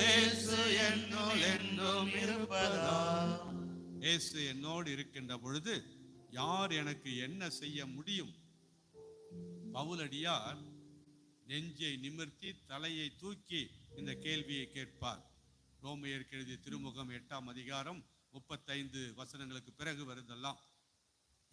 நேசு என்னுள் என்றும் இருப்பதா? இயேசு என்னோடு இருக்கின்ற பொழுது யார் எனக்கு என்ன செய்ய முடியும்? பவுலடியார் நெஞ்சை நிமிர்த்தி தலையை தூக்கி இந்த கேள்வியை கேட்பார். ரோமையர் எழுதிய திருமுகம் எட்டாம் அதிகாரம் முப்பத்தைந்து வசனங்களுக்கு பிறகு வருதெல்லாம்.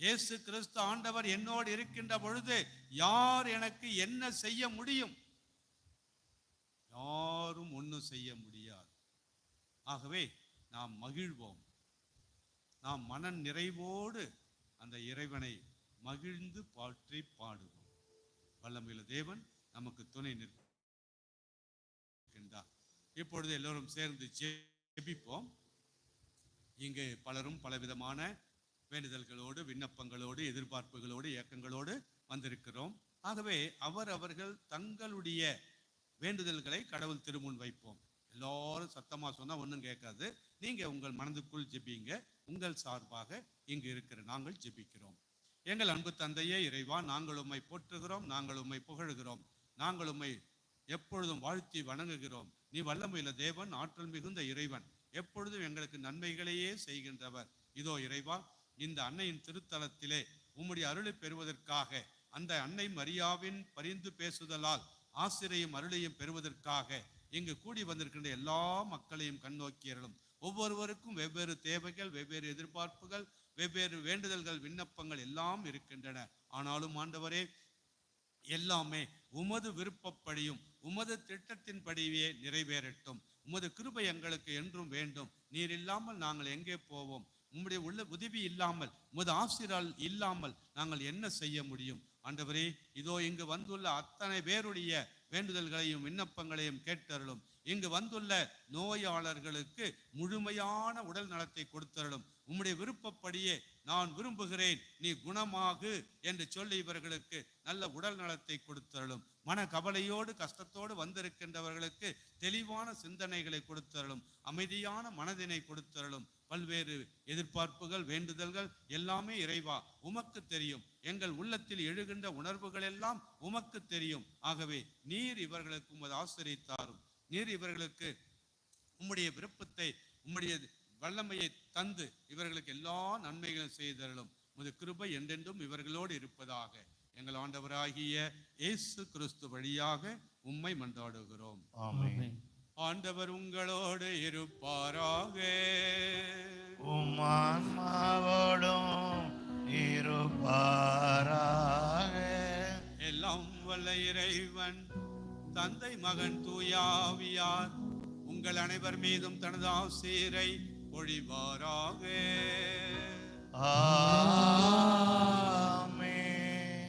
இயேசு கிறிஸ்து ஆண்டவர் என்னோடு இருக்கின்ற பொழுது யார் எனக்கு என்ன செய்ய முடியும்? யாரும் ஒன்றும் செய்ய முடியாது. ஆகவே நாம் மகிழ்வோம். நாம் மன நிறைவோடு அந்த இறைவனை மகிழ்ந்து பாற்றி பாடுவோம். வல்லமையில தேவன் நமக்கு துணை நிற்கின்றார். இப்பொழுது எல்லோரும் சேர்ந்து ஜெபிப்போம். இங்கு பலரும் பலவிதமான வேண்டுதல்களோடு விண்ணப்பங்களோடு எதிர்பார்ப்புகளோடு இயக்கங்களோடு வந்திருக்கிறோம். ஆகவே அவர் அவர்கள் தங்களுடைய வேண்டுதல்களை கடவுள் திருமுன் வைப்போம். எல்லாரும் சத்தமாக சொன்னால் ஒன்றும் கேட்காது. நீங்கள் உங்கள் மனதுக்குள் ஜெபிங்க. உங்கள் சார்பாக இங்கு இருக்கிற நாங்கள் ஜெபிக்கிறோம். எங்கள் அன்பு தந்தையே இறைவா நாங்கள் உம்மை போற்றுகிறோம் நாங்கள் உம்மை புகழுகிறோம். நாங்கள் உம்மை எப்பொழுதும் வாழ்த்தி வணங்குகிறோம். நீ வல்லமையில தேவன் ஆற்றல் மிகுந்த இறைவன். எப்பொழுதும் எங்களுக்கு நன்மைகளையே செய்கின்றவர். இதோ இறைவா இந்த அன்னையின் திருத்தலத்திலே உம்முடைய அருளை பெறுவதற்காக அந்த அன்னை மரியாவின் பரிந்து பேசுதலால் ஆசிரியம் அருளையும் பெறுவதற்காக இங்கு கூடி வந்திருக்கின்ற எல்லா மக்களையும் கண்ணோக்கியர்களும் ஒவ்வொருவருக்கும் வெவ்வேறு தேவைகள் வெவ்வேறு எதிர்பார்ப்புகள் வெவ்வேறு வேண்டுதல்கள் விண்ணப்பங்கள் எல்லாம் இருக்கின்றன. ஆனாலும் ஆண்டவரே எல்லாமே உமது விருப்பப்படியும் உமது திட்டத்தின்படியே நிறைவேறட்டும். உமது கிருபை எங்களுக்கு என்றும் வேண்டும். நீர் இல்லாமல் நாங்கள் எங்கே போவோம்? உம்முடைய உள்ள உதவி இல்லாமல் உமது ஆசிரால் இல்லாமல் நாங்கள் என்ன செய்ய முடியும்? ஆண்டவரே இதோ இங்கு வந்துள்ள அத்தனை பேருடைய வேண்டுதல்களையும் விண்ணப்பங்களையும் கேட்டருளும். இங்கு வந்துள்ள நோயாளர்களுக்கு முழுமையான உடல் நலத்தை கொடுத்தருளும். உம்முடைய விருப்பப்படியே நான் விரும்புகிறேன். நீ குணமாகு என்று சொல்லி இவர்களுக்கு நல்ல உடல் நலத்தை கொடுத்தருளும். மன கவலையோடு கஷ்டத்தோடு வந்திருக்கின்றவர்களுக்கு தெளிவான சிந்தனைகளை கொடுத்தருளும். அமைதியான மனதினை கொடுத்தருளும். பல்வேறு எதிர்பார்ப்புகள் வேண்டுதல்கள் எல்லாமே இறைவா உமக்கு தெரியும். எங்கள் உள்ளத்தில் எழுகின்ற உணர்வுகள் எல்லாம் உமக்கு தெரியும். ஆகவே நீர் இவர்களுக்கு உமது ஆசிரியத்தாரும் நீர் இவர்களுக்கு உம்முடைய விருப்பத்தை உம்முடைய வல்லமையை தந்து இவர்களுக்கு எல்லா நன்மைகளும் செய்தருளும். உமது கிருபை என்றென்றும் இவர்களோடு இருப்பதாக எங்கள் ஆண்டவராகிய இயேசு கிறிஸ்து வழியாக உம்மை மன்றாடுகிறோம். ஆமென். ஆண்டவர் உங்களோடு இருப்பாராக. உம்மான்மாவோடும் இருப்பாராக. எல்லாம் வல்ல இறைவன் தந்தை மகன் தூயாவியார் உங்கள் அனைவர் மீதும் தனது ஆசீரை பொழிவாராக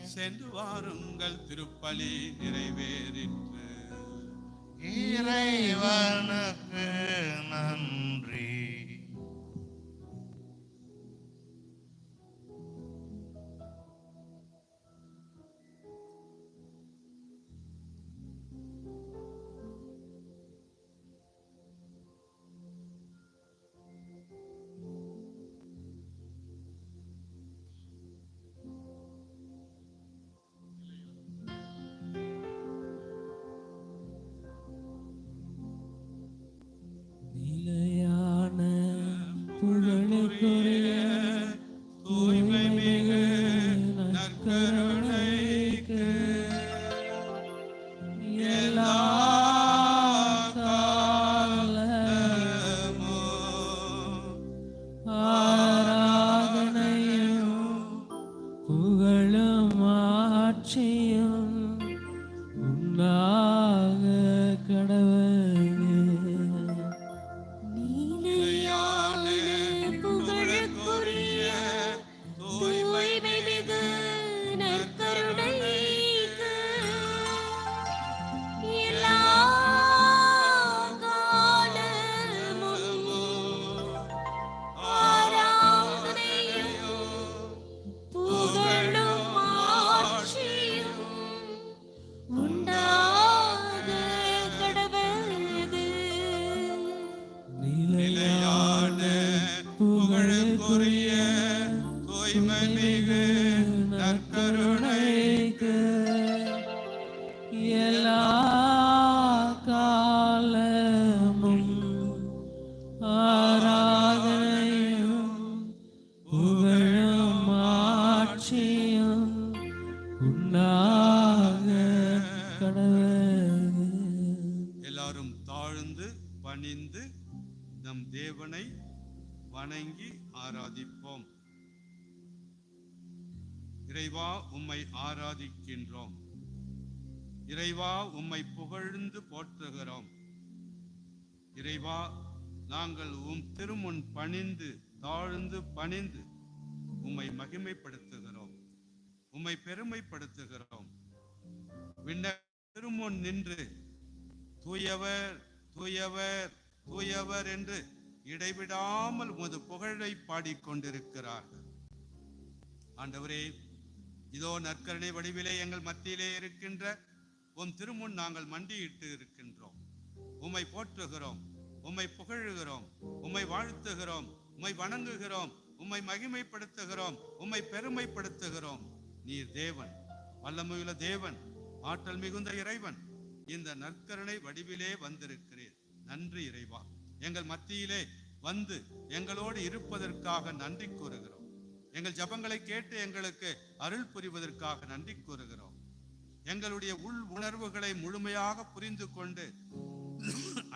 சென்று வாருங்கள் திருப்பலி நிறைவேறிற்று. இறைவனுக்கு நன்றி. Amen. ஆராதிக்கின்றோம் இறைவா உம்மை புகழ்ந்து போற்றுகிறோம். இறைவா நாங்கள் உம் திருமுன் பணிந்து தாழ்ந்து பணிந்து உம்மை மகிமைப்படுத்துகிறோம். உம்மை பெருமைப்படுத்துகிறோம். விண்ண திருமுன் நின்று தூயவர் தூயவர் தூயவர் என்று இடைவிடாமல் உமது புகழை பாடிக்கொண்டிருக்கிறார்கள். ஆண்டவரே இதோ நற்கருணை வடிவிலே எங்கள் மத்தியிலே இருக்கின்ற உம் திருமுன் நாங்கள் மண்டியிட்டு இருக்கின்றோம். உம்மை போற்றுகிறோம் உம்மை புகழுகிறோம் உம்மை வாழ்த்துகிறோம் உம்மை வணங்குகிறோம் உம்மை மகிமைப்படுத்துகிறோம் உம்மை பெருமைப்படுத்துகிறோம். நீர் தேவன் வல்லமையுள்ள தேவன் ஆற்றல் மிகுந்த இறைவன் இந்த நற்கருணை வடிவிலே வந்திருக்கிறீர். நன்றி இறைவா. எங்கள் மத்தியிலே வந்து எங்களோடு இருப்பதற்காக நன்றி கூறுகிறோம். எங்கள் ஜபங்களை கேட்டு எங்களுக்கு அருள் புரிவதற்காக நன்றி கூறுகிறோம். எங்களுடைய உள் உணர்வுகளை முழுமையாக புரிந்து கொண்டு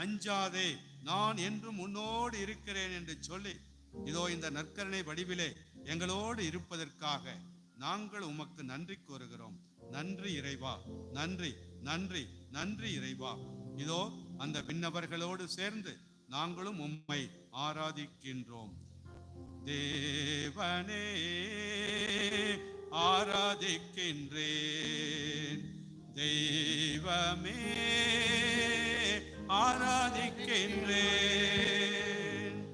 அஞ்சாதே நான் என்றும் உன்னோடு இருக்கிறேன் என்று சொல்லி இதோ இந்த நற்கரணை வடிவிலே எங்களோடு இருப்பதற்காக நாங்கள் உமக்கு நன்றி கூறுகிறோம். நன்றி இறைவா நன்றி நன்றி நன்றி இறைவா. இதோ அந்த விண்ணவர்களோடு சேர்ந்து நாங்களும் உம்மை ஆராதிக்கின்றோம். தேவனே ஆராதிக்கின்றேன். தெய்வமே ஆராதிக்கின்றேன்.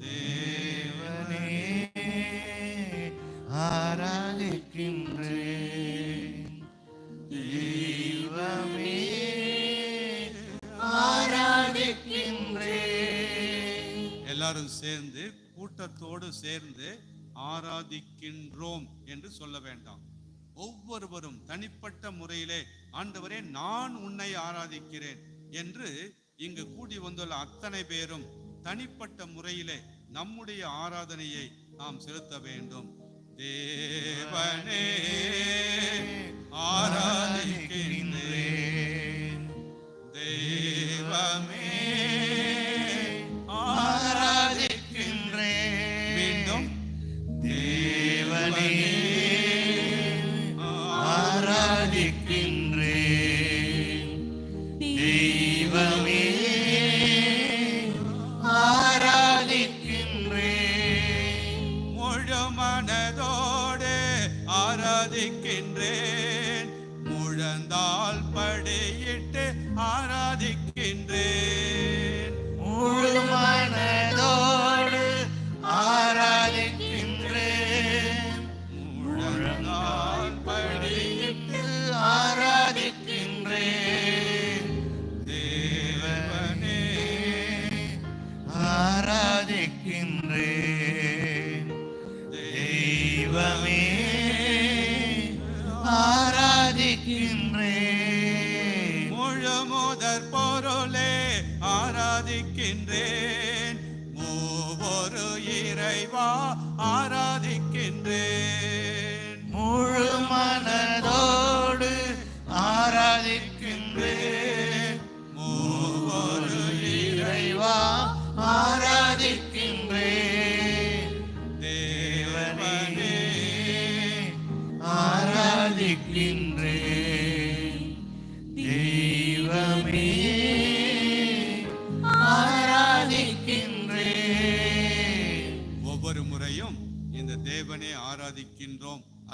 தேவனே ஆராதிக்கின்றேன். தெய்வமே ஆராதிக்கின்றேன். எல்லாரும் சேர்ந்து கூட்டத்தோடு சேர்ந்து ஆராதிக்கின்றோம் என்று சொல்ல வேண்டாம். ஒவ்வொருவரும் தனிப்பட்ட முறையிலே ஆண்டவரே நான் உன்னை ஆராதிக்கிறேன் என்று இங்கு கூடி வந்துள்ள அத்தனை பேரும் தனிப்பட்ட முறையிலே நம்முடைய ஆராதனையை நாம் செலுத்த வேண்டும். தேவனே ஆராதிக்கின்றேன். தேவமே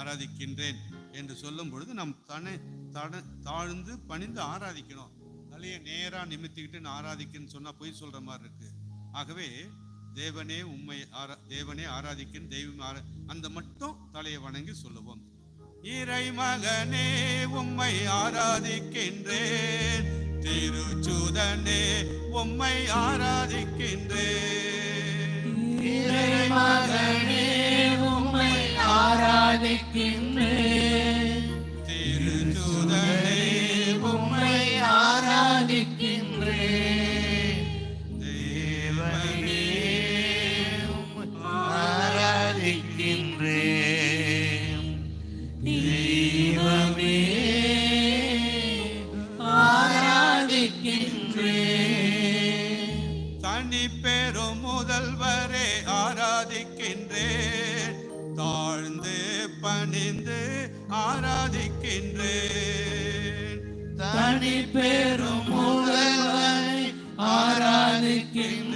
ஆராதிக்கின்றேன் என்று சொல்லும் பொழுது நாம் தனி தட தாழ்ந்து பணிந்து ஆராதிக்கணும். தலையை நேரா நிமித்திக்கிட்டு நான் ஆராதிக்கன்னு சொன்னால் பொய் சொல்ற மாதிரி இருக்கு. ஆகவே தேவனே உண்மை ஆரா தேவனே ஆராதிக்கின் தெய்வம் ஆரா அந்த மட்டும் தலையை வணங்கி சொல்லுவோம். இறை மகனே உம்மை ஆராதிக்கின்றேன் திருச்சுதனே உம்மை ஆராதிக்கின்றேன். இறை மகனே ஆராதிக்கின்ற தாழ்ந்து பணிந்து ஆராதிக்கின்றேன். தனி பெரும் ஆராதிக்கின்ற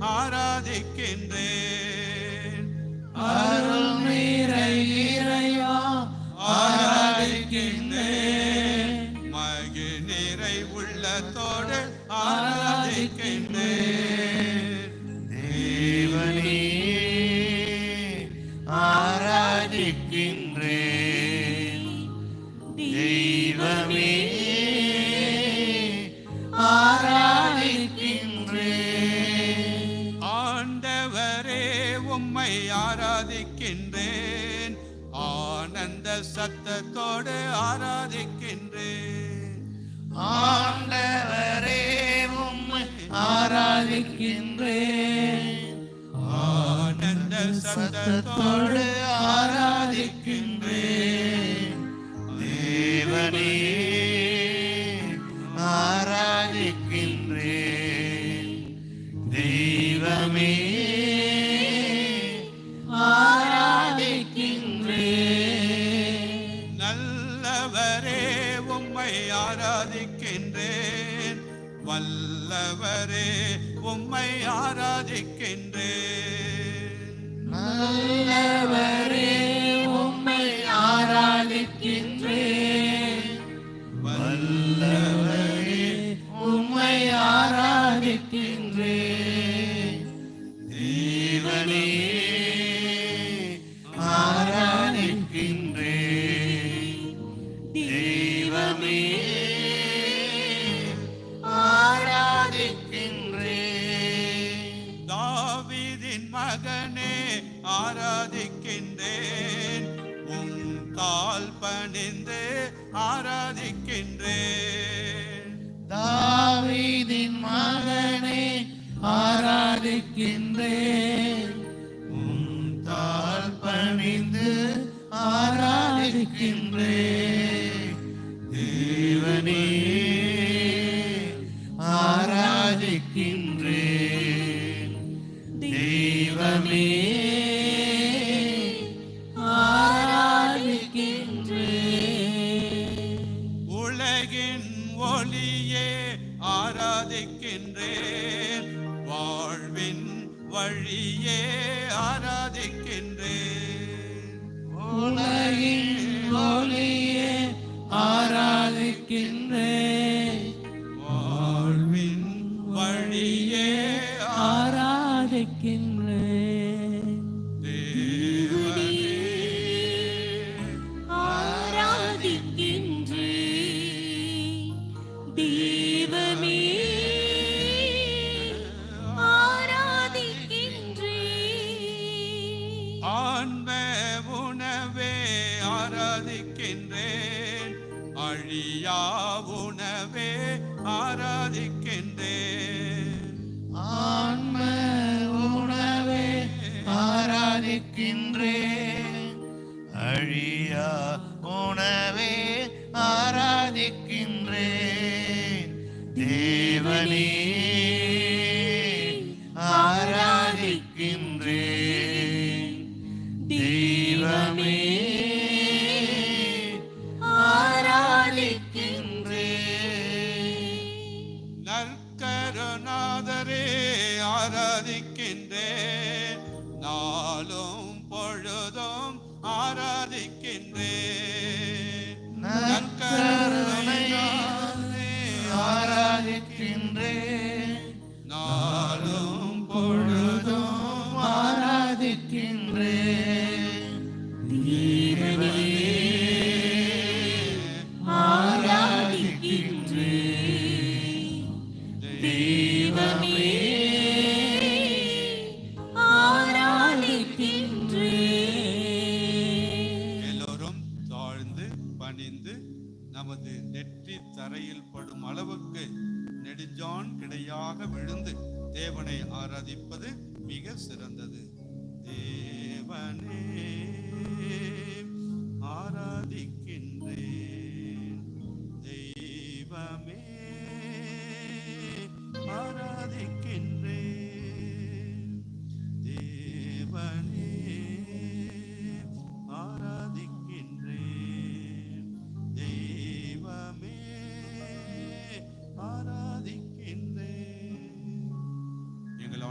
ஆராதிக்கின்றேன். அருள் ஆனந்த சத்தத்தோடு ஆராதிக்கின்ற ஆராதிக்கின்றே. தேவனே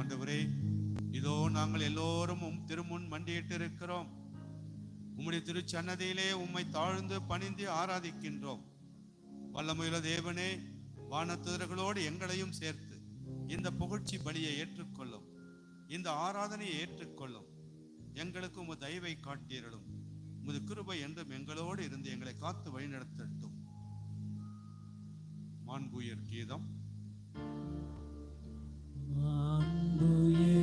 ஆண்டவரே இதோ நாங்கள் எல்லோரும் உம் திருமுன் மண்டியிட்டு இருக்கிறோம் உம்முடைய திருச்சன்னதியிலே உம்மை தாழ்ந்து பணிந்து ஆராதிக்கின்றோம். வல்லமையுள்ள தேவனே வானத்துதர்களோடு எங்களையும் சேர்த்து இந்த புகழ்ச்சி பலியை ஏற்றுக்கொள்ளும். இந்த ஆராதனையை ஏற்றுக்கொள்ளும். எங்களுக்கு உமது தயவை காட்டியருளும் உமது கிருபை என்றும் எங்களோடு இருந்து எங்களை காத்து வழிநடத்தட்டும். மாண்புயர் கீதம். திருவருள்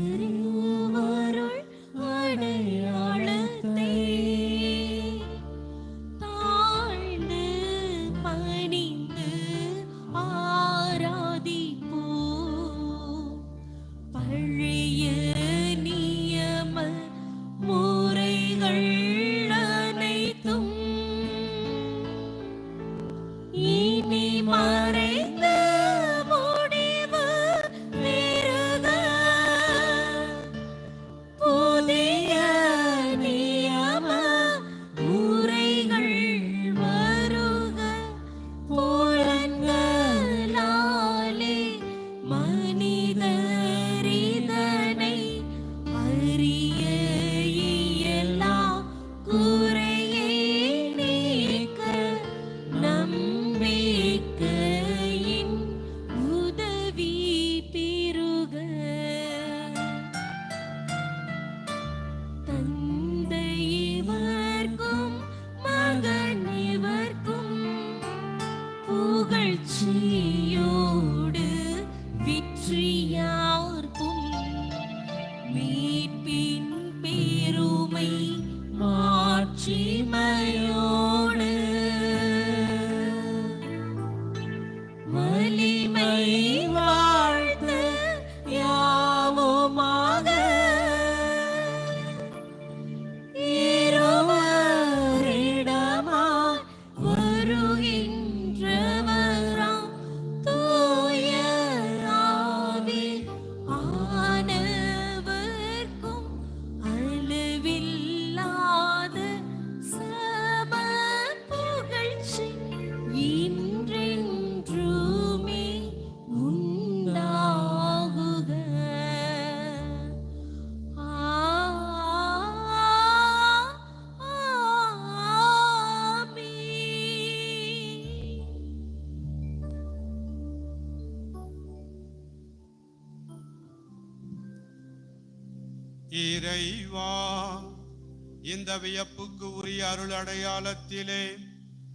இறைவா இந்த வியப்புக்கு உரிய அருள் அடையாளத்திலே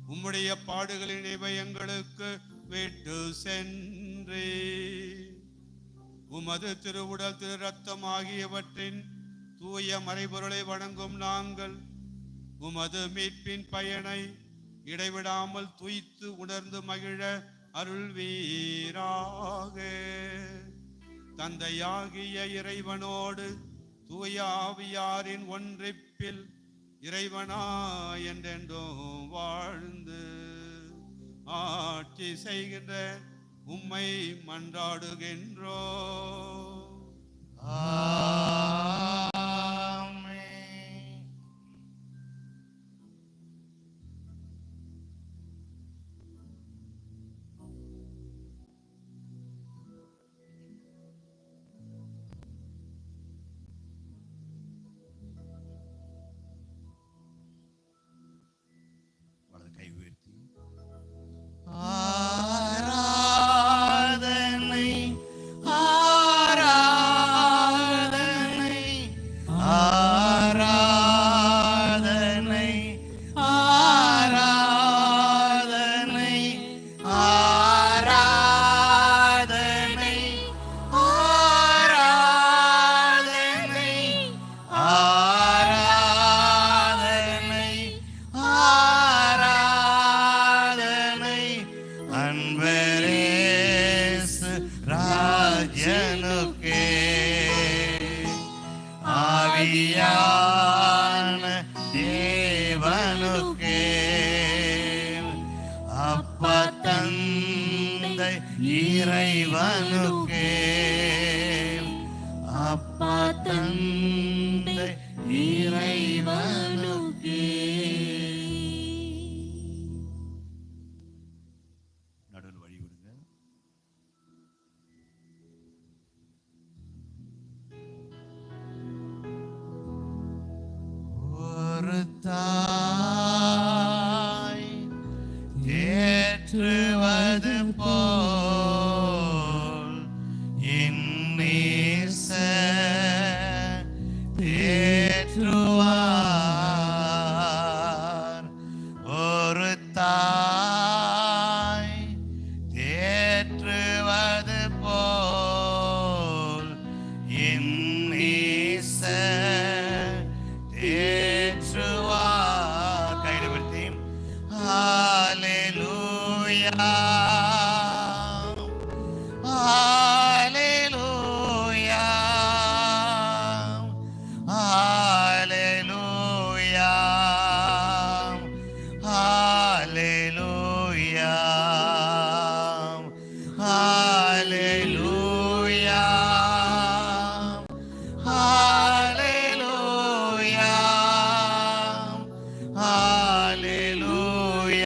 உம்முடைய பாடுகளின் இவை எங்களுக்கு விட்டு சென்றே. உமது திருவுடல் திரு ரத்தம் ஆகியவற்றின் தூய மறைபொருளை வணங்கும் நாங்கள் உமது மீட்பின் பயனை இடைவிடாமல் துய்த்து உணர்ந்து மகிழ அருள் வீராக தந்தையாகிய இறைவனோடு தூயாவியாரின் ஒன்றிப்பில் இறைவனா என்றென்றும் வாழ்ந்து ஆட்சி செய்கின்ற உம்மை மன்றாடுகின்றோ ஆ.